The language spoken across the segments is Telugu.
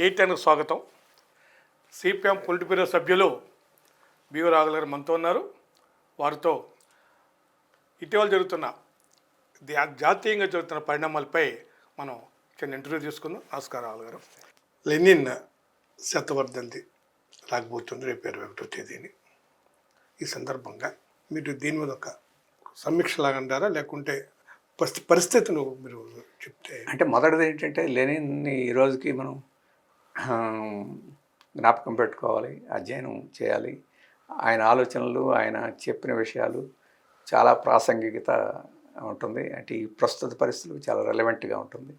టీటెన్కు స్వాగతం. సిపిఎం పొలిట్ బ్యూరో సభ్యులు బివి రాఘుల గారు మనతో ఉన్నారు. వారితో ఇటీవల జరుగుతున్న దా- జాతీయంగా జరుగుతున్న పరిణామాలపై మనం చిన్న ఇంటర్వ్యూ తీసుకుందాం. నమస్కారం రాఘుల గారు. లెనిన్ శతవర్ధంతి రాకపోతుంది. రేపు ఇరవై ఒకటో తేదీని. ఈ సందర్భంగా మీరు దీని మీద ఒక సమీక్ష లాగా అంటారా? లేకుంటే పరిస్థి- పరిస్థితిని మీరు చెప్తే అంటే మొదటిది ఏంటంటే లెనిన్ని ఈ రోజుకి మనం జ్ఞాపకం పెట్టుకోవాలి అధ్యయనం చేయాలి. ఆయన ఆలోచనలు ఆయన చెప్పిన విషయాలు చాలా ప్రాసంగికత ఉంటుంది. అంటే ఈ ప్రస్తుత పరిస్థితులు చాలా రెలవెంట్గా ఉంటుంది.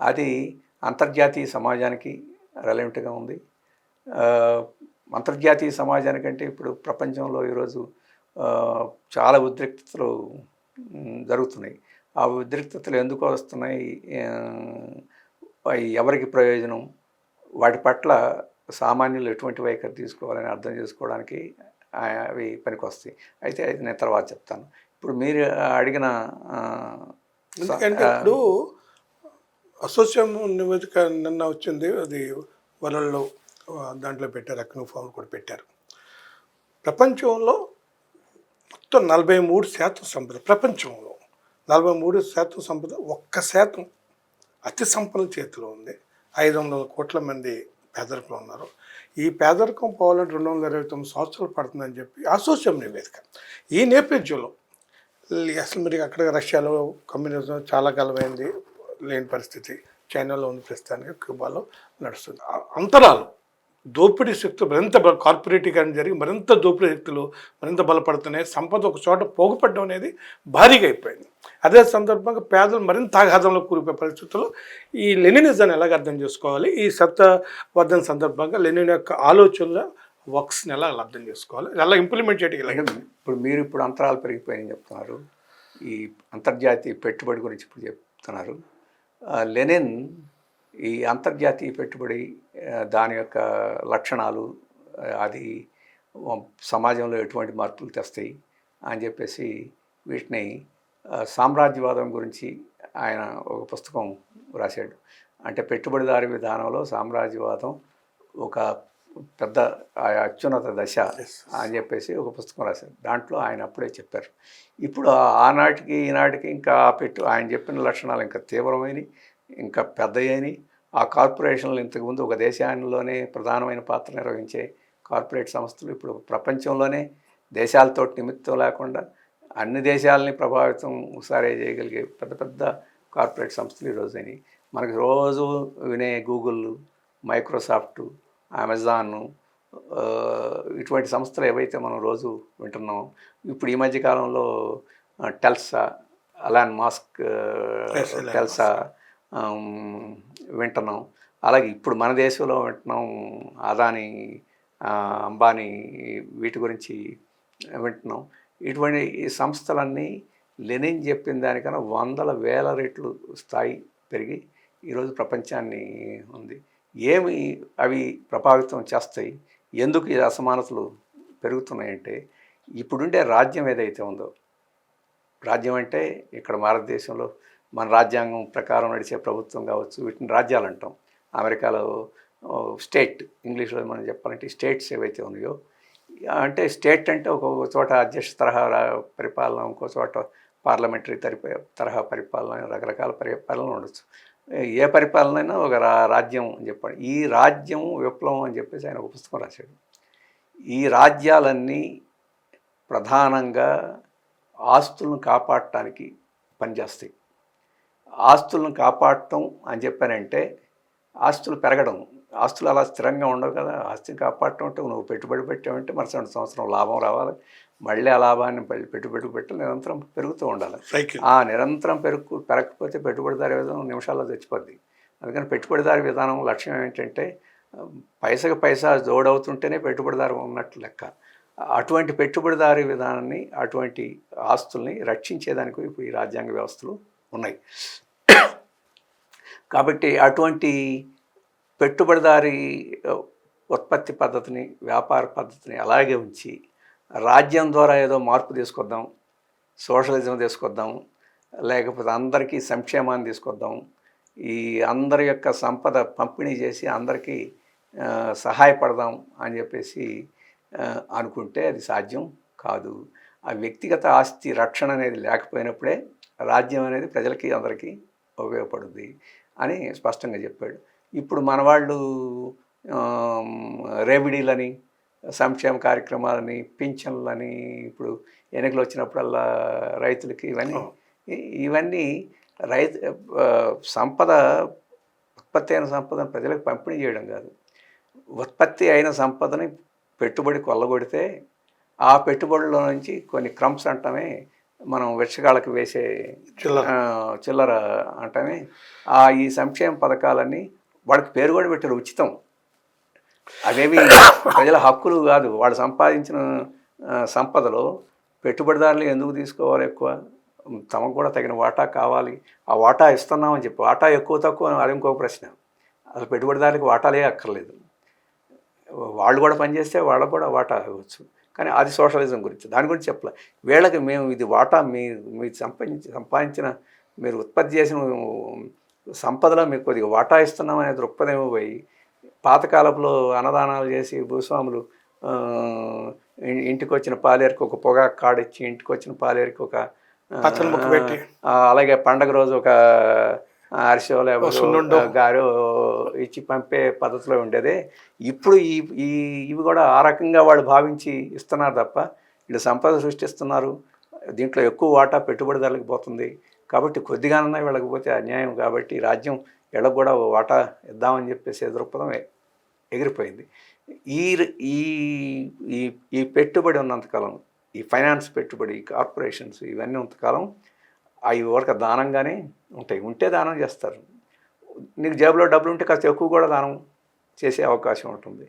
అది అంతర్జాతీయ సమాజానికి రెలవెంట్గా ఉంది. అంతర్జాతీయ సమాజానికంటే ఇప్పుడు ప్రపంచంలో ఈరోజు చాలా ఉద్రిక్తతలు జరుగుతున్నాయి. ఆ ఉద్రిక్తతలు ఎందుకు వస్తున్నాయి? ఎవరికి ప్రయోజనం? వాటి పట్ల సామాన్యులు ఎటువంటి వైఖరి తీసుకోవాలని అర్థం చేసుకోవడానికి అవి పనికొస్తాయి. అయితే అది నేను తర్వాత చెప్తాను. ఇప్పుడు మీరు అడిగిన ఎందుకంటే ఇప్పుడు అసోసియేషన్ నివేదిక నిన్న వచ్చింది. అది వరల్డ్లో ఆ, దాంట్లో పెట్టారు. అక్ను ఫామ్ కూడా పెట్టారు. ప్రపంచంలో మొత్తం నలభై మూడు శాతం సంపద ప్రపంచంలో నలభై మూడు శాతం సంపద ఒక్క శాతం అతి సంపన్న చేతిలో ఉంది. ఐదు వందల కోట్ల మంది పేదరికంలో ఉన్నారు. ఈ పేదరికం పోవాలంటే రెండు వందల ఇరవై తొమ్మిది సంవత్సరాలు పడుతుందని చెప్పి అసోసియం నివేదిక ఈ నేపథ్యంలో అసలు మరి అక్కడ రష్యాలో కమ్యూనిజం చాలా కాలమైంది లేని పరిస్థితి చైనాలో ఉంది ప్రస్తుతానికి క్యూబాలో నడుస్తుంది. అంతరాలు దోపిడీ శక్తులు మరింత కార్పొరేటీకరణ జరిగి మరింత దోపిడీ శక్తులు మరింత బలపడుతున్నాయి. సంపద ఒక చోట పోగుపడడం అనేది భారీగా అయిపోయింది. అదే సందర్భంగా పేదలు మరింత ఆఘాతంలో కూలిపోయే పరిస్థితుల్లో ఈ లెనినిజాన్ని ఎలాగ అర్థం చేసుకోవాలి? ఈ సప్తవర్ధన సందర్భంగా లెనిన్ యొక్క ఆలోచనల వర్క్స్ని ఎలా అర్థం చేసుకోవాలి? ఎలా ఇంప్లిమెంట్ చేయడం ఇప్పుడు మీరు ఇప్పుడు అంతరాలు పెరిగిపోయాయని చెప్తున్నారు. ఈ అంతర్జాతీయ పెట్టుబడి గురించి ఇప్పుడు చెప్తున్నారు. లెనిన్ ఈ అంతర్జాతీయ పెట్టుబడి దాని యొక్క లక్షణాలు అది సమాజంలో ఎటువంటి మార్పులు తెస్తాయి అని చెప్పేసి వీటిని సామ్రాజ్యవాదం గురించి ఆయన ఒక పుస్తకం రాశాడు. అంటే పెట్టుబడిదారి విధానంలో సామ్రాజ్యవాదం ఒక పెద్ద అత్యున్నత దశ అని చెప్పేసి ఒక పుస్తకం రాశారు దాంట్లో ఆయన అప్పుడే చెప్పారు. ఇప్పుడు ఆనాటికి ఈనాటికి ఇంకా ఆ పెట్టు ఆయన చెప్పిన లక్షణాలు ఇంకా తీవ్రమైనవి. ఇంకా పెద్దయని ఆ కార్పొరేషన్లు ఇంతకుముందు ఒక దేశాల్లోనే ప్రధానమైన పాత్ర నిర్వహించే కార్పొరేట్ సంస్థలు ఇప్పుడు ప్రపంచంలోనే దేశాలతో నిమిత్తం లేకుండా అన్ని దేశాలని ప్రభావితం ఒకసారి చేయగలిగే పెద్ద పెద్ద కార్పొరేట్ సంస్థలు ఈరోజు అయినాయి మనకి రోజు వినే గూగుల్ మైక్రోసాఫ్ట్ అమెజాన్ ఇటువంటి సంస్థలు ఏవైతే మనం రోజు వింటున్నామో ఇప్పుడు ఈ మధ్య కాలంలో ఆ, టెల్సా అలాన్ మాస్క్ టెల్సా వింటున్నాం. అలాగే ఇప్పుడు మన దేశంలో వింటున్నాం అదాని అంబానీ వీటి గురించి వింటున్నాం. ఇటువంటి ఈ సంస్థలన్నీ లెనిన్ చెప్పిన దానికన్నా వందల వేల రెట్లు స్థాయి పెరిగి ఈరోజు ప్రపంచాన్ని ఉంది. ఏమి అవి ప్రభావితం చేస్తాయి? ఎందుకు ఈ అసమానతలు పెరుగుతున్నాయంటే ఇప్పుడుండే రాజ్యం ఏదైతే ఉందో రాజ్యం అంటే ఇక్కడ భారతదేశంలో మన రాజ్యాంగం ప్రకారం నడిచే ప్రభుత్వం కావచ్చు వీటిని రాజ్యాలు అంటాం. అమెరికాలో స్టేట్ ఇంగ్లీష్లో మనం చెప్పాలంటే స్టేట్స్ ఏవైతే ఉన్నాయో అంటే స్టేట్ అంటే ఒక చోట అధ్యక్ష తరహా రా- పరిపాలన ఇంకో చోట పార్లమెంటరీ తరప తరహా పరిపాలన రకరకాల పరిపాలన ఉండొచ్చు. ఏ పరిపాలన అయినా ఒక రా రాజ్యం అని చెప్పాడు. ఈ రాజ్యం విప్లవం అని చెప్పేసి ఆయన ఒక పుస్తకం రాశాడు. ఈ రాజ్యాలన్నీ ప్రధానంగా ఆస్తులను కాపాడటానికి పనిచేస్తాయి. ఆస్తులను కాపాడటం అని చెప్పానంటే ఆస్తులు పెరగడం. ఆస్తులు అలా స్థిరంగా ఉండవు కదా. ఆస్తిని కాపాడటం అంటే నువ్వు పెట్టుబడి పెట్టావంటే మరుసటి సంవత్సరం లాభం రావాలి. మళ్ళీ ఆ లాభాన్ని పెట్టుబడి పెట్టి నిరంతరం పెరుగుతూ ఉండాలి. ఆ నిరంతరం పెరుగు పెరగకపోతే పెట్టుబడిదారి విధానం నిమిషాల్లో చచ్చిపోద్ది. అందుకని పెట్టుబడిదారి విధానం లక్ష్యం ఏంటంటే పైసకి పైసా జోడవుతుంటేనే పెట్టుబడిదారు ఉన్నట్టు లెక్క. అటువంటి పెట్టుబడిదారి విధానాన్ని అటువంటి ఆస్తుల్ని రక్షించేదానికి ఇప్పుడు ఈ రాజ్యాంగ వ్యవస్థలు ఉన్నాయి. కాబట్టి అటువంటి పెట్టుబడిదారి ఉత్పత్తి పద్ధతిని వ్యాపార పద్ధతిని అలాగే ఉంచి రాజ్యం ద్వారా ఏదో మార్పు తీసుకొద్దాం సోషలిజం తీసుకొద్దాం లేకపోతే అందరికీ సంక్షేమాన్ని తీసుకొద్దాం ఈ అందరి యొక్క సంపద పంపిణీ చేసి అందరికీ సహాయపడదాం అని చెప్పేసి అనుకుంటే అది సాధ్యం కాదు. ఆ వ్యక్తిగత ఆస్తి రక్షణ అనేది లేకపోయినప్పుడే రాజ్యం అనేది ప్రజలకి అందరికీ ఉపయోగపడుద్ది అని స్పష్టంగా చెప్పాడు. ఇప్పుడు మన వాళ్ళు ఆమ్, రెమిడీలని సంక్షేమ కార్యక్రమాలని పింఛన్లని ఇప్పుడు ఎన్నికలు వచ్చినప్పుడల్లా రైతులకి ఇవన్నీ ఇవన్నీ రైతు సంపద ఉత్పత్తి అయిన సంపదను ప్రజలకు పంపిణీ చేయడం కాదు. ఉత్పత్తి అయిన సంపదని పెట్టుబడి కొల్లగొడితే ఆ పెట్టుబడిలో నుంచి కొన్ని క్రమ్స్ అంటమే మనం విషగాళ్ళకి వేసే చిల్లర. అంటమే ఆ ఈ సంక్షేమ పథకాలన్నీ వాళ్ళకి పేరు కూడా పెట్టారు ఉచితం. అవేవి ప్రజల హక్కులు కాదు. వాళ్ళు సంపాదించిన సంపదలో పెట్టుబడిదారులు ఎందుకు తీసుకోవాలి ఎక్కువ? తమకు కూడా తగిన వాటా కావాలి. ఆ వాటా ఇస్తున్నామని చెప్పి వాటా ఎక్కువ తక్కువ అది ఇంకో ప్రశ్న. అసలు పెట్టుబడిదారులకు వాటాలే అక్కర్లేదు. వాళ్ళు కూడా పనిచేస్తే వాళ్ళకు కూడా వాటా ఇవ్వచ్చు. కానీ అది సోషలిజం గురించి. దాని గురించి చెప్పలే. వీళ్ళకి మేము ఇది వాటా మీ మీరు సంపాదించి సంపాదించిన మీరు ఉత్పత్తి చేసిన సంపదలో మీకు కొద్దిగా వాటా ఇస్తున్నాం అనే దృక్పథం పోయి పాతకాలపులో అన్నదానాలు చేసి భూస్వాములు ఇంటికి వచ్చిన పాలేరుకి ఒక పొగ కాడిచ్చి ఇంటికి వచ్చిన పాలేరుకి ఒక అలాగే పండగ రోజు ఒక సున్నుండు. లేకపోతే గారు ఇచ్చి పంపే పద్ధతిలో ఉండేదే. ఇప్పుడు ఈ ఈ ఇవి కూడా ఆ రకంగా వాళ్ళు భావించి ఇస్తున్నారు తప్ప వీళ్ళు సంపద సృష్టిస్తున్నారు. దీంట్లో ఎక్కువ వాటా పెట్టుబడిదారులకు పోతుంది. కాబట్టి కొద్దిగానన్నా వీళ్ళకి పోతే అన్యాయం కాబట్టి రాజ్యం వీళ్ళకు కూడా వాటా ఇద్దామని చెప్పేసి దృక్పథం ఎగిరిపోయింది. ఈ ఈ ఈ పెట్టుబడి ఉన్నంతకాలం ఈ ఫైనాన్స్ పెట్టుబడి ఈ కార్పొరేషన్స్ ఇవన్నీ ఉన్నంతకాలం అవి వరకు దానంగానే ఉంటాయి. ఉంటే దానం చేస్తారు. నీకు జేబులో డబ్బులు ఉంటే కాస్త ఎక్కువ కూడా దానం చేసే అవకాశం ఉంటుంది.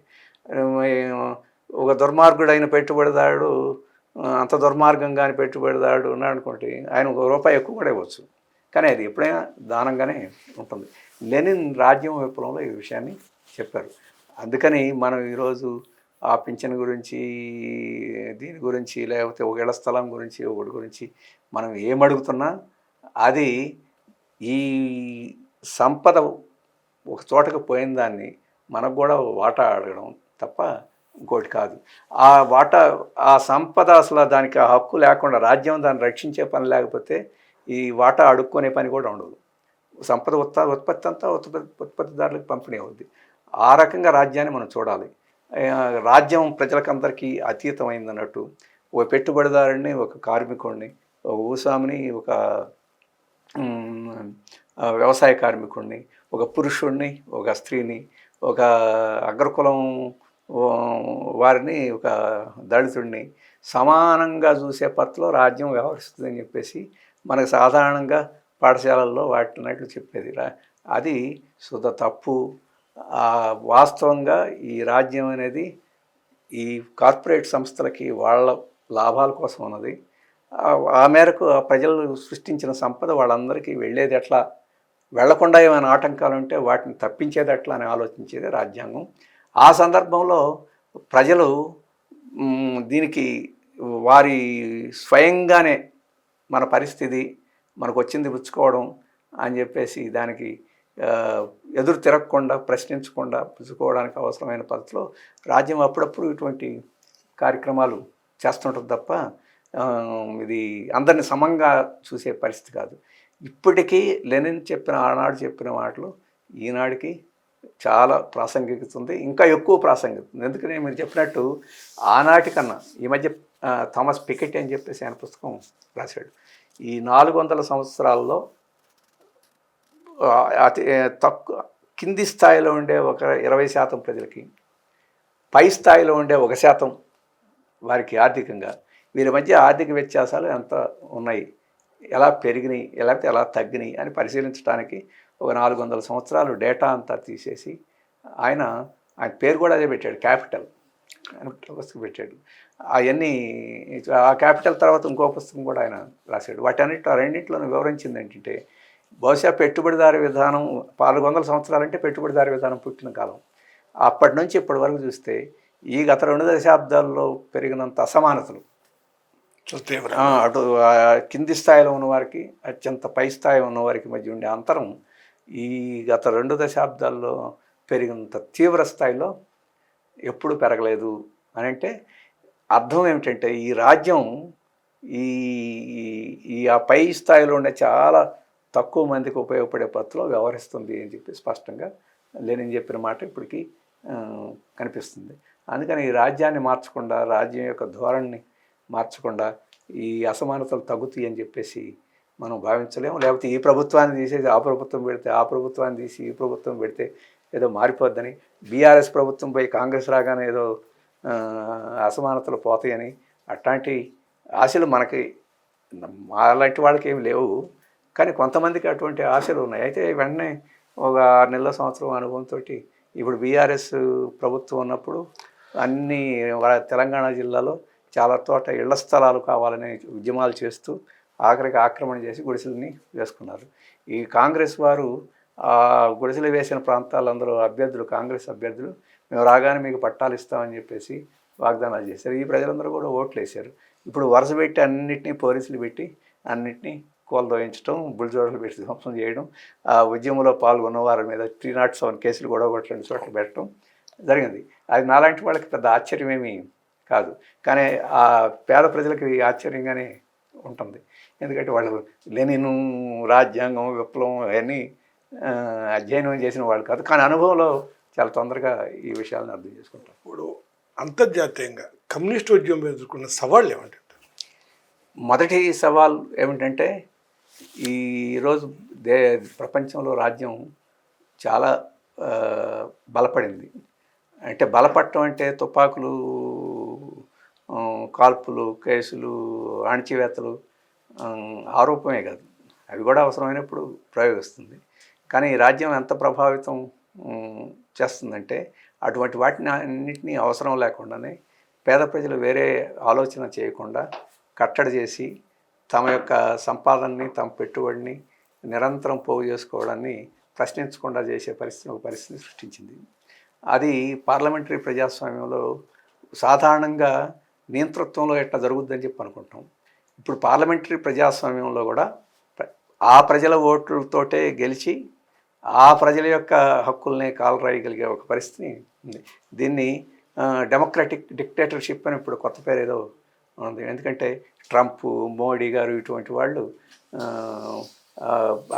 ఒక దుర్మార్గుడైన పెట్టుబడిదారుడు అంత అంత దుర్మార్గంగాని పెట్టుబడిదారుడు ఉన్నాడు అనుకోండి ఆయన ఒక రూపాయి ఎక్కువ కూడా ఇవ్వచ్చు. కానీ అది ఎప్పుడైనా దానంగానే ఉంటుంది. లెనిన్ రాజ్యం విప్లవంలో ఈ విషయాన్ని చెప్పారు. అందుకని మనం ఈరోజు ఆ పింఛన్ గురించి దీని గురించి లేకపోతే ఒక ఇళ్ళ స్థలం గురించి ఒకటి గురించి మనం ఏమడుగుతున్నా అది ఈ సంపద ఒక చోటకు పోయిన దాన్ని మనకు కూడా వాటా అడగడం తప్ప ఇంకోటి కాదు. ఆ వాటా ఆ సంపద అసలు దానికి ఆ హక్కు లేకుండా రాజ్యం దాన్ని రక్షించే పని లేకపోతే ఈ వాటా అడుక్కునే పని కూడా ఉండదు. సంపద ఉత్పత్తి అంతా ఉత్పత్తి ఉత్పత్తిదారులకు పంపిణీ అవుద్ది. ఆ రకంగా రాజ్యాన్ని మనం చూడాలి. రాజ్యం ప్రజలకందరికీ అతీతమైంది అన్నట్టు ఒక పెట్టుబడిదారుడిని ఒక కార్మికుడిని ఒక భూస్వామిని ఒక వ్యవసాయ కార్మికుడిని ఒక పురుషుడిని ఒక స్త్రీని ఒక అగ్రకులం వారిని ఒక దళితుడిని సమానంగా చూసే పత్రలో రాజ్యం వ్యవహరిస్తుందని చెప్పేసి మనకు సాధారణంగా పాఠశాలల్లో వాటినట్లు చెప్పేది. రా- అది సుధ తప్పు. వాస్తవంగా ఈ రాజ్యం అనేది ఈ కార్పొరేట్ సంస్థలకి వాళ్ళ లాభాల కోసం ఉన్నది. ఆ- మేరకు ఆ ప్రజలు సృష్టించిన సంపద వాళ్ళందరికీ వెళ్ళేది ఎట్లా? వెళ్ళకుండా ఏమైనా ఆటంకాలు ఉంటే వాటిని తప్పించేది ఎట్లా అని ఆలోచించేది రాజ్యాంగం. ఆ సందర్భంలో ప్రజలు దీనికి వారి స్వయంగానే మన పరిస్థితి మనకు వచ్చింది పుచ్చుకోవడం అని చెప్పేసి దానికి ఎదురు తిరగకుండా ప్రశ్నించకుండా పుచ్చుకోవడానికి అవసరమైన పద్ధతిలో రాజ్యం అప్పుడప్పుడు ఇటువంటి కార్యక్రమాలు చేస్తుంటుంది తప్ప ఇది అందరిని సమంగా చూసే పరిస్థితి కాదు. ఇప్పటికీ లెనిన్ చెప్పిన ఆనాడు చెప్పిన మాటలు ఈనాడికి చాలా ప్రాసంగికత ఉంది ఇంకా ఎక్కువ ప్రాసంగికత ఉంది ఎందుకని మీరు చెప్పినట్టు ఆనాటి కన్నా ఈ మధ్య థామస్ పికెట్ అని చెప్పేసి ఆయన పుస్తకం రాశాడు. ఈ నాలుగు వందల సంవత్సరాల్లో అతి తక్కువ కింది స్థాయిలో ఉండే ఒక ఇరవై శాతం ప్రజలకి పై స్థాయిలో ఉండే ఒక శాతం వారికి ఆర్థికంగా. వీరి మధ్య ఆర్థిక వ్యత్యాసాలు ఎంత ఉన్నాయి ఎలా పెరిగినాయి లేకపోతే ఎలా తగ్గినాయి అని పరిశీలించడానికి ఒక నాలుగు వందల సంవత్సరాలు డేటా అంతా తీసేసి ఆయన ఆయన పేరు కూడా అదే పెట్టాడు క్యాపిటల్ అని పుస్తకం పెట్టాడు. అవన్నీ ఆ క్యాపిటల్ తర్వాత ఇంకో పుస్తకం కూడా ఆయన రాశాడు. వాటన్నిటి ఆ రెండింటిలోనూ వివరించింది ఏంటంటే బహుశా పెట్టుబడిదారి విధానం నాలుగు వందల సంవత్సరాలంటే పెట్టుబడిదారి విధానం పుట్టిన కాలం. అప్పటి నుంచి ఇప్పటి వరకు చూస్తే ఈ గత రెండు దశాబ్దాల్లో పెరిగినంత అసమానతలు. అటు కింది స్థాయిలో ఉన్నవారికి అత్యంత పై స్థాయి ఉన్నవారికి మధ్య ఉండే అంతరం ఈ గత రెండు దశాబ్దాల్లో పెరిగినంత తీవ్ర స్థాయిలో ఎప్పుడు పెరగలేదు అని అంటే అర్థం ఏమిటంటే ఈ రాజ్యం ఈ- ఈ ఆ పై స్థాయిలో ఉండే చాలా తక్కువ మందికి ఉపయోగపడే పద్ధతిలో వ్యవహరిస్తుంది అని చెప్పి స్పష్టంగా లేనని చెప్పిన మాట ఇప్పటికీ కనిపిస్తుంది. అందుకని ఈ రాజ్యాన్ని మార్చకుండా రాజ్యం యొక్క ధోరణిని మార్చకుండా ఈ అసమానతలు తగ్గుతాయి అని చెప్పేసి మనం భావించలేము. లేకపోతే ఈ ప్రభుత్వాన్ని తీసేసి ఆ ప్రభుత్వం పెడితే ఆ ప్రభుత్వాన్ని తీసి ఈ ప్రభుత్వం పెడితే ఏదో మారిపోద్దని బీఆర్ఎస్ ప్రభుత్వం పోయి కాంగ్రెస్ రాగానే ఏదో అసమానతలు పోతాయని అట్లాంటి ఆశలు మనకి అలాంటి వాళ్ళకి ఏమి లేవు. కానీ కొంతమందికి అటువంటి ఆశలు ఉన్నాయి. అయితే వెంటనే ఒక ఆరు నెలల సంవత్సరం అనుభవంతో ఇప్పుడు బీఆర్ఎస్ ప్రభుత్వం ఉన్నప్పుడు అన్ని తెలంగాణ జిల్లాలో చాలా తోట ఇళ్ళ స్థలాలు కావాలని ఉద్యమాలు చేస్తూ ఆఖరికి ఆక్రమణ చేసి గుడిసెలని వేసుకున్నారు. ఈ కాంగ్రెస్ వారు ఆ గుడిసెలు వేసిన ప్రాంతాలందరూ అభ్యర్థులు కాంగ్రెస్ అభ్యర్థులు మేము రాగానే మీకు పట్టాలు ఇస్తామని చెప్పేసి వాగ్దానాలు చేశారు. ఈ ప్రజలందరూ కూడా ఓట్లు వేశారు ఇప్పుడు వరుస పెట్టి అన్నింటినీ పోలీసులు పెట్టి అన్నింటినీ కూలదోయించడం బుల్జోడలు పెట్టి ధ్వంసం చేయడం ఆ ఉద్యమంలో పాల్గొన్న వారి మీద త్రీ నాట్ సెవెన్ కేసులు గొడవ కొట్టి రెండు చోట్ల పెట్టడం జరిగింది. అది నాలాంటి వాళ్ళకి పెద్ద ఆశ్చర్యమేమీ కాదు. కానీ ఆ పేద ప్రజలకి ఆశ్చర్యంగానే ఉంటుంది. ఎందుకంటే వాళ్ళు లెనిన్ రాజ్యాంగం విప్లవం అవన్నీ అధ్యయనం చేసిన వాళ్ళు కాదు. కానీ అనుభవంలో చాలా తొందరగా ఈ విషయాలను అర్థం చేసుకుంటారు. ఇప్పుడు అంతర్జాతీయంగా కమ్యూనిస్ట్ ఉద్యమం ఎదుర్కొన్న సవాళ్ళు ఏమంటారు మొదటి సవాల్ ఏమిటంటే ఈరోజు దే ప్రపంచంలో రాజ్యం చాలా బలపడింది. అంటే బలపడటం అంటే తుపాకులు కాల్పులు కేసులు అణచివేతలు ఆరోపమే కాదు. అవి కూడా అవసరమైనప్పుడు ప్రయోగిస్తుంది. కానీ ఈ రాజ్యం ఎంత ప్రభావితం చేస్తుందంటే అటువంటి వాటిని అన్నింటినీ అవసరం లేకుండానే పేద ప్రజలు వేరే ఆలోచన చేయకుండా కట్టడి చేసి తమ యొక్క సంపాదనని తమ పెట్టుబడిని నిరంతరం పోగు చేసుకోవడాన్ని ప్రశ్నించకుండా చేసే పరిస్థితి ఒక పరిస్థితి సృష్టించింది. అది పార్లమెంటరీ ప్రజాస్వామ్యంలో సాధారణంగా నియంతృత్వంలో ఎట్లా జరుగుద్దని చెప్పి అనుకుంటాం. ఇప్పుడు పార్లమెంటరీ ప్రజాస్వామ్యంలో కూడా ఆ ప్రజల ఓట్లతోటే గెలిచి ఆ ప్రజల యొక్క హక్కుల్ని కాలరాయగలిగే ఒక పరిస్థితి ఉంది. దీన్ని డెమోక్రటిక్ డిక్టేటర్షిప్ అని ఇప్పుడు కొత్త పేరు ఏదో ఉంది. ఎందుకంటే ట్రంప్ మోడీ గారు ఇటువంటి వాళ్ళు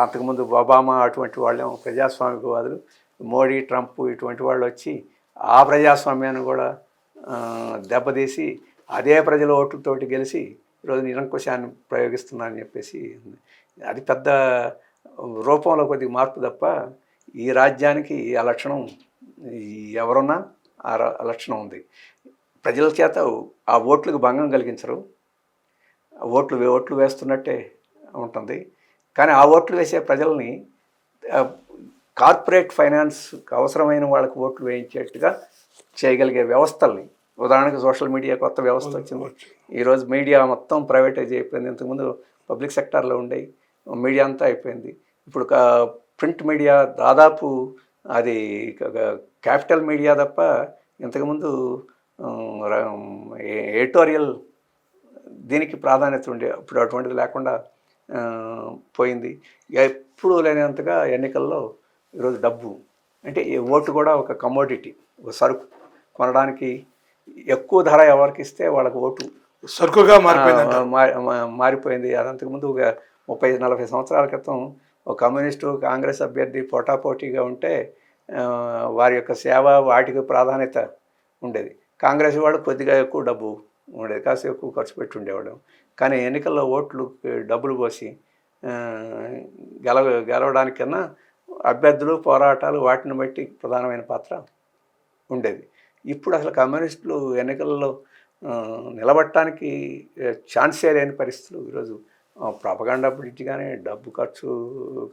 అంతకుముందు ఒబామా అటువంటి వాళ్ళేమో ప్రజాస్వామికవాదులు మోడీ ట్రంప్ ఇటువంటి వాళ్ళు వచ్చి ఆ ప్రజాస్వామ్యాన్ని కూడా దెబ్బతీసి అదే ప్రజల ఓట్లతోటి గెలిచి ఈరోజు నిరంకుశాన్ని ప్రయోగిస్తున్నారని చెప్పేసి అది పెద్ద రూపంలో కొద్దిగా మార్పు తప్ప ఈ రాజ్యానికి ఆ లక్షణం ఎవరున్నా ఆ లక్షణం ఉంది. ప్రజల చేత ఆ ఓట్లకు భంగం కలిగించరు. ఓట్లు ఓట్లు వేస్తున్నట్టే ఉంటుంది. కానీ ఆ ఓట్లు వేసే ప్రజల్ని కార్పొరేట్ ఫైనాన్స్ అవసరమైన వాళ్ళకి ఓట్లు వేయించేట్టుగా చేయగలిగే వ్యవస్థల్ని ఉదాహరణకి సోషల్ మీడియా కొత్త వ్యవస్థ వచ్చింది. ఈరోజు మీడియా మొత్తం ప్రైవేటైజ్ అయిపోయింది. ఇంతకుముందు పబ్లిక్ సెక్టార్లో ఉండేవి మీడియా అంతా అయిపోయింది. ఇప్పుడు ప్రింట్ మీడియా దాదాపు అది క్యాపిటల్ మీడియా తప్ప ఇంతకుముందు ఎడిటోరియల్ దీనికి ప్రాధాన్యత ఉండే ఇప్పుడు అటువంటిది లేకుండా పోయింది. ఎప్పుడు లేనంతగా ఎన్నికల్లో ఈరోజు డబ్బు అంటే ఈ ఓటు కూడా ఒక కమోడిటీ ఒక సరుకు. కొనడానికి ఎక్కువ ధర ఎవరికి ఇస్తే వాళ్ళకి ఓటు. సరుకుగా మారిపోయింది. అది అంతకుముందు ఒక ముప్పై నలభై సంవత్సరాల క్రితం ఒక కమ్యూనిస్టు కాంగ్రెస్ అభ్యర్థి పోటాపోటీగా ఉంటే వారి యొక్క సేవ వాటికి ప్రాధాన్యత ఉండేది. కాంగ్రెస్ వాడు కొద్దిగా ఎక్కువ డబ్బు ఉండేది కాస్త ఎక్కువ ఖర్చు పెట్టి ఉండేవాడు కానీ ఎన్నికల్లో ఓట్లు డబ్బులు పోసి గెలవ గెలవడానికన్నా అభ్యర్థులు పోరాటాలు వాటిని బట్టి ప్రధానమైన పాత్ర ఉండేది. ఇప్పుడు అసలు కమ్యూనిస్టులు ఎన్నికల్లో నిలబట్టడానికి నిలబడటానికి ఛాన్సే లేని పరిస్థితులు ఈరోజు. ప్రాపగాండా బ్రిడ్జ్ కానీ డబ్బు ఖర్చు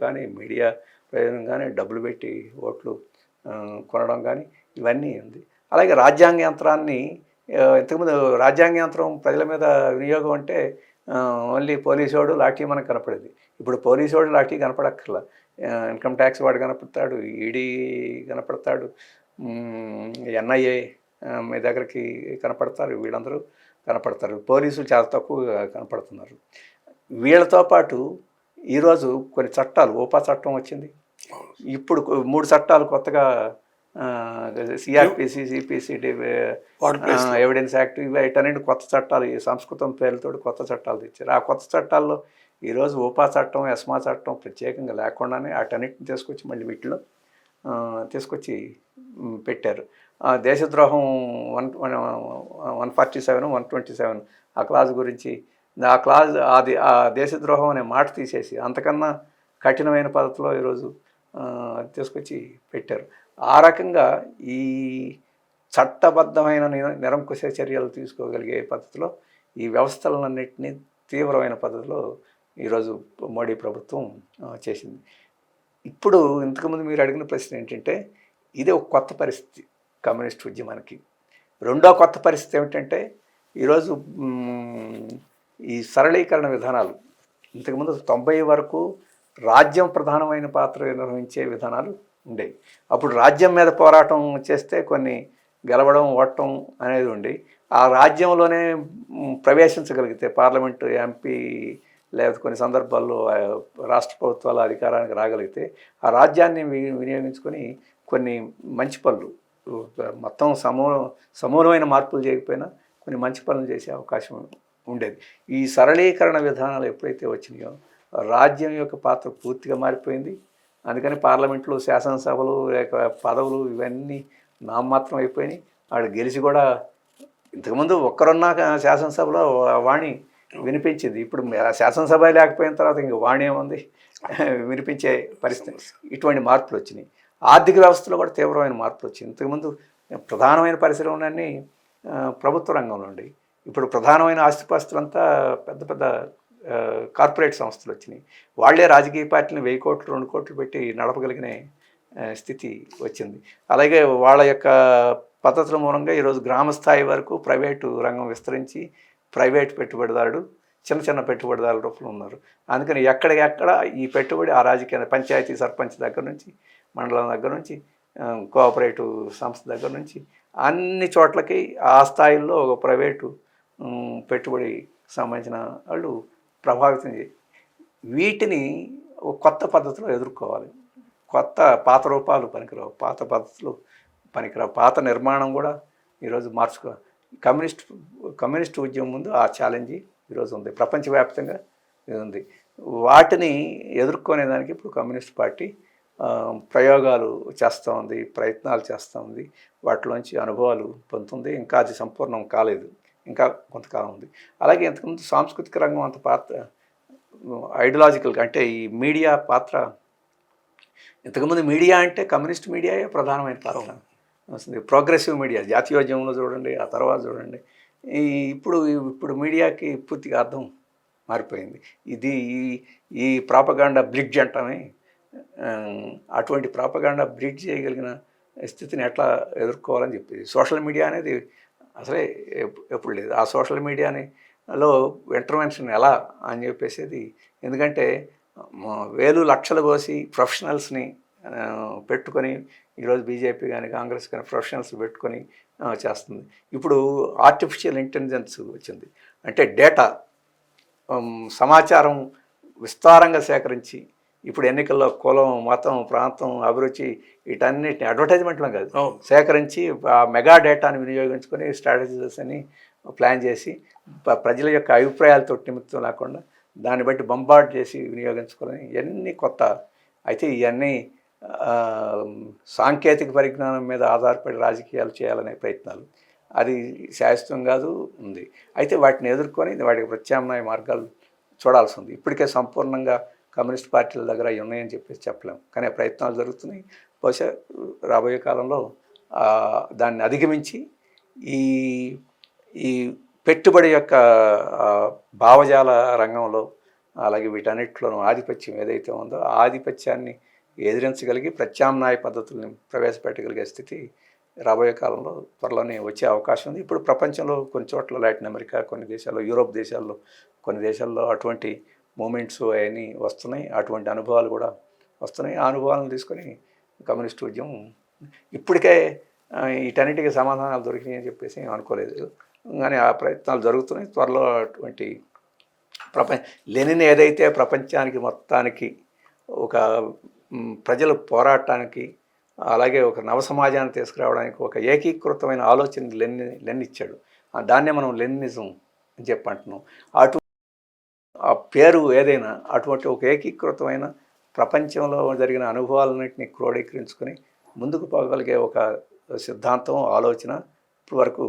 కానీ మీడియా ప్రయోజనం కానీ డబ్బులు పెట్టి ఓట్లు కొనడం కానీ ఇవన్నీ ఉంది. అలాగే రాజ్యాంగ యంత్రాన్ని ఇంతకుముందు రాజ్యాంగ యంత్రం ప్రజల మీద వినియోగం అంటే ఓన్లీ పోలీసోడు లాఠీ మనకు కనపడేది. ఇప్పుడు పోలీసోడు లాఠీ కనపడక్కర్లా. ఇన్కమ్ ట్యాక్స్ వాడు కనపడతాడు ఈడీ కనపడతాడు ఎన్ఐఏ మీ దగ్గరికి కనపడతారు వీళ్ళందరూ కనపడతారు. పోలీసులు చాలా తక్కువగా కనపడుతున్నారు. వీళ్ళతో పాటు ఈరోజు కొన్ని చట్టాలు ఓపా చట్టం వచ్చింది. ఇప్పుడు మూడు చట్టాలు కొత్తగా సిఆర్పిసి సిపిసి ఎవిడెన్స్ యాక్ట్ ఇవి వీటన్నిటి కొత్త చట్టాలు ఈ సంస్కృతం పేర్లతో కొత్త చట్టాలు తెచ్చారు. ఆ కొత్త చట్టాల్లో ఈరోజు ఉపా చట్టం ఎస్మా చట్టం ప్రత్యేకంగా లేకుండానే వాటన్నిటిని తీసుకొచ్చి మళ్ళీ వీటిలో తీసుకొచ్చి పెట్టారు. దేశద్రోహం one one forty seven one twenty seven ఆ క్లాజ్ గురించి ఆ క్లాజ్ అది ఆ దేశద్రోహం అనే మాట తీసేసి అంతకన్నా కఠినమైన పద్ధతిలో ఈరోజు తీసుకొచ్చి పెట్టారు. ఆ రకంగా ఈ చట్టబద్ధమైన నిర- నిరంకుశ చర్యలు తీసుకోగలిగే పద్ధతిలో ఈ వ్యవస్థలన్నింటినీ తీవ్రమైన పద్ధతిలో ఈరోజు మోడీ ప్రభుత్వం చేసింది. ఇప్పుడు ఇంతకుముందు మీరు అడిగిన ప్రశ్న ఏంటంటే ఇది ఒక కొత్త పరిస్థితి కమ్యూనిస్ట్ ఉద్యమానికి. రెండో కొత్త పరిస్థితి ఏమిటంటే ఈరోజు ఈ సరళీకరణ విధానాలు ఇంతకుముందు తొంభై వరకు రాజ్యం ప్రధానమైన పాత్ర నిర్వహించే విధానాలు ఉండేవి అప్పుడు రాజ్యం మీద పోరాటం చేస్తే కొన్ని గెలవడం ఓడటం అనేది ఉండి. ఆ రాజ్యంలోనే ప్రవేశించగలిగితే పార్లమెంటు ఎంపీ లేదా కొన్ని సందర్భాల్లో రాష్ట్ర ప్రభుత్వాల అధికారానికి రాగలిగితే ఆ రాజ్యాన్ని వి- వినియోగించుకొని కొన్ని మంచి పనులు మొత్తం సమూ సమూలమైన మార్పులు చేయకపోయినా కొన్ని మంచి పనులు చేసే అవకాశం ఉండేది. ఈ సరళీకరణ విధానాలు ఎప్పుడైతే వచ్చినాయో రాజ్యం యొక్క పాత్ర పూర్తిగా మారిపోయింది. అందుకని పార్లమెంట్లో శాసనసభలు లేక పదవులు ఇవన్నీ నామమాత్రం అయిపోయినాయి. వాడు గెలిచి కూడా ఇంతకుముందు ఒక్కరున్నా శాసనసభలో వాణి వినిపించింది. ఇప్పుడు శాసనసభ లేకపోయిన తర్వాత ఇంక వాణి ఏముంది? వినిపించే పరిస్థితి. ఇటువంటి మార్పులు వచ్చినాయి. ఆర్థిక వ్యవస్థలో కూడా తీవ్రమైన మార్పులు వచ్చింది ఇంతకుముందు ప్రధానమైన పరిశ్రమలన్నీ ప్రభుత్వ రంగంలో ఉండి ఇప్పుడు ప్రధానమైన ఆస్తిపాస్తులంతా పెద్ద పెద్ద కార్పొరేట్ సంస్థలు వచ్చినాయి. వాళ్ళే రాజకీయ పార్టీని వెయ్యి కోట్లు రెండు కోట్లు పెట్టి నడపగలిగిన స్థితి వచ్చింది. అలాగే వాళ్ళ యొక్క పద్ధతుల మూలంగా ఈరోజు గ్రామ స్థాయి వరకు ప్రైవేటు రంగం విస్తరించి ప్రైవేట్ పెట్టుబడిదారుడు చిన్న చిన్న పెట్టుబడిదారుల రూపంలో ఉన్నారు. అందుకని ఎక్కడికెక్కడ ఈ పెట్టుబడి ఆ రాజకీయ పంచాయతీ సర్పంచ్ దగ్గర నుంచి మండలం దగ్గర నుంచి కోఆపరేటివ్ సంస్థ దగ్గర నుంచి అన్ని చోట్లకి ఆ స్థాయిల్లో ఒక ప్రైవేటు పెట్టుబడి సంబంధించిన వాళ్ళు ప్రభావితం వీటిని కొత్త పద్ధతిలో ఎదుర్కోవాలి. కొత్త పాత రూపాలు పనికిరావు పాత పద్ధతులు పనికిరావు. పాత నిర్మాణం కూడా ఈరోజు మార్చుకో కమ్యూనిస్ట్ కమ్యూనిస్ట్ ఉద్యమం ముందు ఆ ఛాలెంజ్ ఈరోజు ఉంది. ప్రపంచవ్యాప్తంగా ఇది ఉంది. వాటిని ఎదుర్కొనే దానికి ఇప్పుడు కమ్యూనిస్ట్ పార్టీ ప్రయోగాలు చేస్తూ ఉంది ప్రయత్నాలు చేస్తూ ఉంది. వాటిలోంచి అనుభవాలు పొందుతుంది. ఇంకా అది సంపూర్ణం కాలేదు. ఇంకా కొంతకాలం ఉంది. అలాగే ఇంతకుముందు సాంస్కృతిక రంగం అంత పాత్ర ఐడియాలజికల్ అంటే ఈ మీడియా పాత్ర ఇంతకుముందు మీడియా అంటే కమ్యూనిస్ట్ మీడియాయే ప్రధానమైన పాత్ర. వస్తుంది. ప్రోగ్రెసివ్ మీడియా జాతీయోద్యమంలో చూడండి ఆ తర్వాత చూడండి. ఈ ఇప్పుడు ఇప్పుడు మీడియాకి పూర్తిగా అర్థం మారిపోయింది. ఇది ఈ ఈ ప్రాపగాండా బ్రిడ్జ్ అంటామే. అటువంటి ప్రాపగాండా బ్రిడ్జ్ చేయగలిగిన స్థితిని ఎట్లా ఎదుర్కోవాలని చెప్పేది సోషల్ మీడియా అనేది అసలే ఎప్- ఎప్పుడు లేదు. ఆ సోషల్ మీడియాని లో ఇంటర్వెన్షన్ ఎలా అని చెప్పేసేది ఎందుకంటే వేలు లక్షలు పోసి ప్రొఫెషనల్స్ని పెట్టుకొని ఈరోజు బీజేపీ కానీ కాంగ్రెస్ కానీ ప్రొఫెషనల్స్ పెట్టుకొని చేస్తుంది. ఇప్పుడు ఆర్టిఫిషియల్ ఇంటెలిజెన్స్ వచ్చింది. అంటే డేటా సమాచారం విస్తారంగా సేకరించి ఇప్పుడు ఎన్నికల్లో కులం మతం ప్రాంతం అభిరుచి వీటన్నిటిని అడ్వర్టైజ్మెంట్లో కాదు. సేకరించి ఆ మెగా డేటాని వినియోగించుకొని స్ట్రాటజీస్ అని ప్లాన్ చేసి ప్రజల యొక్క అభిప్రాయాలతో నిమిత్తం లేకుండా దాన్ని బట్టి బంబార్డ్ చేసి వినియోగించుకోవాలని ఇవన్నీ కొత్త అయితే ఇవన్నీ సాంకేతిక పరిజ్ఞానం మీద ఆధారపడి రాజకీయాలు చేయాలనే ప్రయత్నాలు అది శాశ్వతం కాదు ఉంది. అయితే వాటిని ఎదుర్కొని వాటికి ప్రత్యామ్నాయ మార్గాలు చూడాల్సి ఉంది. ఇప్పటికే సంపూర్ణంగా కమ్యూనిస్ట్ పార్టీల దగ్గర అవి ఉన్నాయని చెప్పేసి చెప్పలేం. కానీ ప్రయత్నాలు జరుగుతున్నాయి. బహుశా రాబోయే కాలంలో దాన్ని అధిగమించి ఈ ఈ పెట్టుబడి యొక్క భావజాల రంగంలో అలాగే వీటన్నిటిలోనూ ఆధిపత్యం ఏదైతే ఉందో ఆ ఆధిపత్యాన్ని ఎదిరించగలిగి ప్రత్యామ్నాయ పద్ధతుల్ని ప్రవేశపెట్టగలిగే స్థితి రాబోయే కాలంలో త్వరలోనే వచ్చే అవకాశం ఉంది. ఇప్పుడు ప్రపంచంలో కొన్ని చోట్ల లాటిన్ అమెరికా కొన్ని దేశాల్లో యూరోప్ దేశాల్లో కొన్ని దేశాల్లో అటువంటి మూమెంట్స్ అవన్నీ వస్తున్నాయి. అటువంటి అనుభవాలు కూడా వస్తున్నాయి. ఆ అనుభవాలను తీసుకొని కమ్యూనిస్ట్ ఉద్యమం ఇప్పటికే ఆ, వీటన్నిటికీ సమాధానాలు దొరికినాయి అని చెప్పేసి అనుకోలేదు. కానీ ఆ ప్రయత్నాలు జరుగుతున్నాయి. త్వరలో అటువంటి ప్రపంచ లెనిన్ ఏదైతే ప్రపంచానికి మొత్తానికి ఒక ప్రజలు ప్రజల పోరాటానికి అలాగే ఒక నవ సమాజాన్ని తీసుకురావడానికి ఒక ఏకీకృతమైన ఆలోచన లెన్ని లెన్ ఇచ్చాడు. ఆ దాన్నే మనం లెన్నిజం అని చెప్పి అంటున్నాం. అటు ఆ పేరు ఏదైనా అటువంటి ఒక ఏకీకృతమైన ప్రపంచంలో జరిగిన అనుభవాలన్నింటినీ క్రోడీకరించుకొని ముందుకు పోగలిగే ఒక సిద్ధాంతం ఆలోచన ఇప్పటి వరకు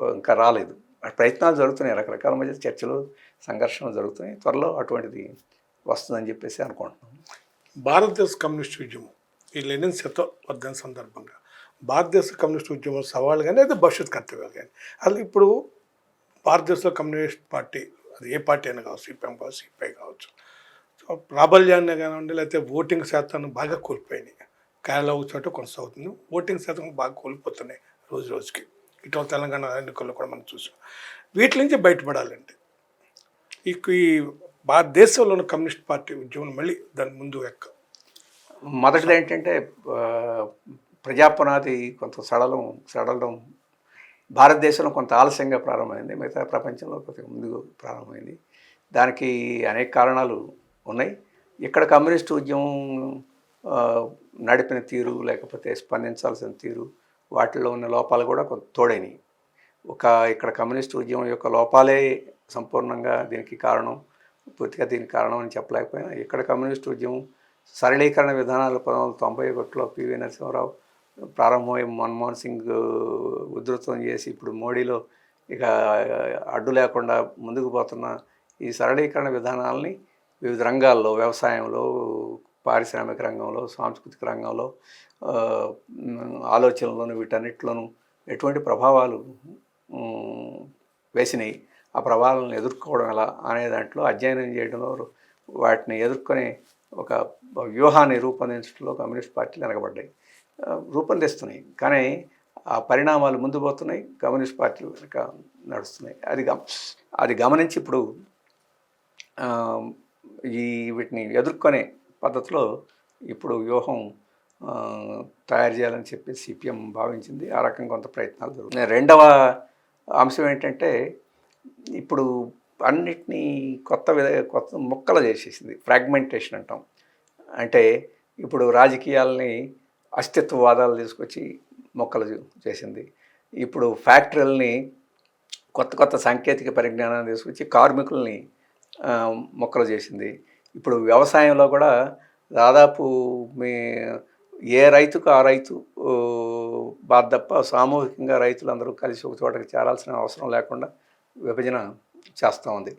ఇంకా రాలేదు. ఆ ప్రయత్నాలు జరుగుతున్నాయి రకరకాల మధ్య చర్చలు సంఘర్షణలు జరుగుతున్నాయి. త్వరలో అటువంటిది వస్తుందని చెప్పేసి అనుకుంటున్నాం. భారతదేశ కమ్యూనిస్ట్ ఉద్యమం ఈ లెనిన్ శతవర్ధన సందర్భంగా భారతదేశ కమ్యూనిస్ట్ ఉద్యమం సవాళ్ళు కానీ అయితే భవిష్యత్ కర్తవ్యాలు కానీ అసలు ఇప్పుడు భారతదేశ కమ్యూనిస్ట్ పార్టీ ఏ పార్టీ అయినా కావచ్చు సిపిఎం కావచ్చు సిపిఐ కావచ్చు. సో ప్రాబల్యాన్ని కానివ్వండి లేకపోతే ఓటింగ్ శాతాన్ని బాగా కోల్పోయినాయి. కేరళ చోట కొనసాగుతుంది. ఓటింగ్ శాతం బాగా కోల్పోతున్నాయి రోజు రోజుకి. ఇటీవల తెలంగాణ ఎన్నికల్లో కూడా మనం చూసాం. వీటి నుంచి బయటపడాలండి. ఈ భారతదేశంలో ఉన్న కమ్యూనిస్ట్ పార్టీ ఉద్యమం మళ్ళీ దాని ముందు ఎక్క. మొదటిది ఏంటంటే ప్రజాపునాది కొంత సడలం సడలడం భారతదేశంలో కొంత ఆలస్యంగా ప్రారంభమైంది మిగతా ప్రపంచంలో కొంత ముందుకు ప్రారంభమైంది. దానికి అనేక కారణాలు ఉన్నాయి. ఇక్కడ కమ్యూనిస్ట్ ఉద్యమం నడిపిన తీరు లేకపోతే స్పందించాల్సిన తీరు వాటిలో ఉన్న లోపాలు కూడా కొంత తోడైనవి. ఒక ఇక్కడ కమ్యూనిస్ట్ ఉద్యమం యొక్క లోపాలే సంపూర్ణంగా దీనికి కారణం పూర్తిగా దీనికి కారణం అని చెప్పలేకపోయినా ఇక్కడ కమ్యూనిస్ట్ ఉద్యమం సరళీకరణ విధానాలు పంతొమ్మిది వందల తొంభై ఒకటిలో పివి నరసింహరావు ప్రారంభమై మన్మోహన్ సింగ్ ఉధృతం చేసి ఇప్పుడు మోడీలో ఇక అడ్డు లేకుండా ముందుకు పోతున్న ఈ సరళీకరణ విధానాలని వివిధ రంగాల్లో వ్యవసాయంలో పారిశ్రామిక రంగంలో సాంస్కృతిక రంగంలో ఆ, ఆలోచనలోను వీటన్నిటిలోనూ ఎటువంటి ప్రభావాలు వేసినాయి. ఆ ప్రభావాలను ఎదుర్కోవడం ఎలా అనే దాంట్లో అధ్యయనం చేయడంలో వాటిని ఎదుర్కొనే ఒక వ్యూహాన్ని రూపొందించడంలో కమ్యూనిస్ట్ పార్టీలు వెనకబడ్డాయి. రూపొందిస్తున్నాయి కానీ ఆ పరిణామాలు ముందు పోతున్నాయి కమ్యూనిస్ట్ పార్టీలు వెనక నడుస్తున్నాయి. అది అది గమనించి ఇప్పుడు ఈ వీటిని ఎదుర్కొనే పద్ధతిలో ఇప్పుడు వ్యూహం తయారు చేయాలని చెప్పి సిపిఎం భావించింది. ఆ రకంగా కొంత ప్రయత్నాలు జరుగుతున్నాయి. రెండవ అంశం ఏంటంటే ఇప్పుడు అన్నిటినీ కొత్త విధ కొత్త ముక్కలు చేసేసింది. ఫ్రాగ్మెంటేషన్ అంటాం. అంటే ఇప్పుడు రాజకీయాలని అస్తిత్వవాదాలు తీసుకొచ్చి మొక్కలు చేసింది. ఇప్పుడు ఫ్యాక్టరీలని కొత్త కొత్త సాంకేతిక పరిజ్ఞానాన్ని తీసుకొచ్చి కార్మికుల్ని మొక్కలు చేసింది. ఇప్పుడు వ్యవసాయంలో కూడా దాదాపు మీ ఏ రైతుకు ఆ రైతు బాధప్ప బాధ తప్ప సామూహికంగా రైతులందరూ కలిసి ఒక చోటకి చేరాల్సిన అవసరం లేకుండా విభజన చేస్తూ ఉంది.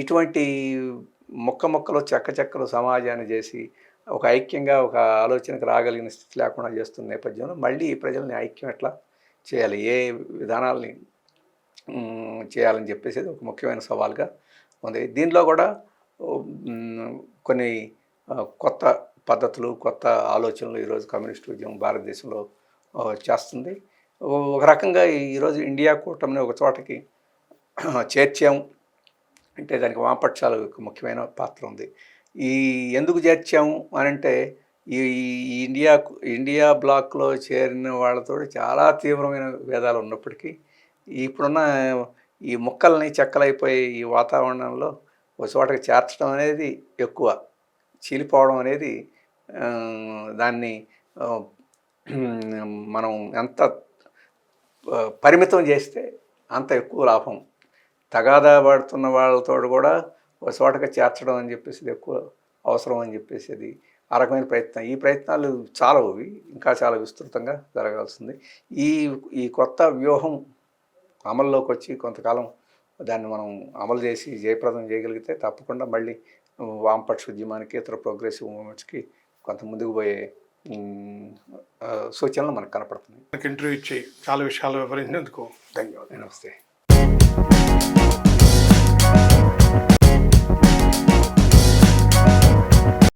ఇటువంటి మొక్క మొక్కలు చెక్క చెక్కలు సమాజాన్ని చేసి ఒక ఐక్యంగా ఒక ఆలోచనకు రాగలిగిన స్థితి లేకుండా చేస్తున్న నేపథ్యంలో మళ్ళీ ఈ ప్రజల్ని ఐక్యం ఎట్లా చేయాలి? ఏ విధానాల్ని చేయాలని చెప్పేసి ఒక ముఖ్యమైన సవాల్గా ఉంది. దీనిలో కూడా కొన్ని కొత్త పద్ధతులు కొత్త ఆలోచనలు ఈరోజు కమ్యూనిస్ట్ ఉద్యమం భారతదేశంలో చేస్తుంది. ఒక రకంగా ఈరోజు ఇండియా కూటమిని ఒక చోటకి చేర్చాం అంటే దానికి వామపక్షాలు ముఖ్యమైన పాత్ర ఉంది. ఈ ఎందుకు చేర్చాము అని అంటే ఈ ఇండియా ఇండియా బ్లాక్లో చేరిన వాళ్ళతో చాలా తీవ్రమైన భేదాలు ఉన్నప్పటికీ ఇప్పుడున్న ఈ ముక్కల్ని చెక్కలైపోయే ఈ వాతావరణంలో ఒక చోటకి చేర్చడం అనేది ఎక్కువ. చీలిపోవడం అనేది దాన్ని మనం ఎంత పరిమితం చేస్తే అంత ఎక్కువ లాభం. తగాదా పడుతున్న వాళ్ళతో కూడా ఒక చోటగా చేర్చడం అని చెప్పేసి ఎక్కువ అవసరం అని చెప్పేసి అది ఆ రకమైన ప్రయత్నం. ఈ ప్రయత్నాలు చాలా ఇవి ఇంకా చాలా విస్తృతంగా జరగాల్సింది. ఈ ఈ కొత్త వ్యూహం అమల్లోకి వచ్చి కొంతకాలం దాన్ని మనం అమలు చేసి జయప్రదం చేయగలిగితే తప్పకుండా మళ్ళీ వామపక్ష ఉద్యమానికి ఇతర ప్రోగ్రెసివ్ మూమెంట్స్కి కొంత ముందుకు పోయే సూచనలు మనకు కనపడుతున్నాయి. మనకి ఇంటర్వ్యూ ఇచ్చి చాలా విషయాలు వివరించినందుకు ధన్యవాదాలు. నమస్తే.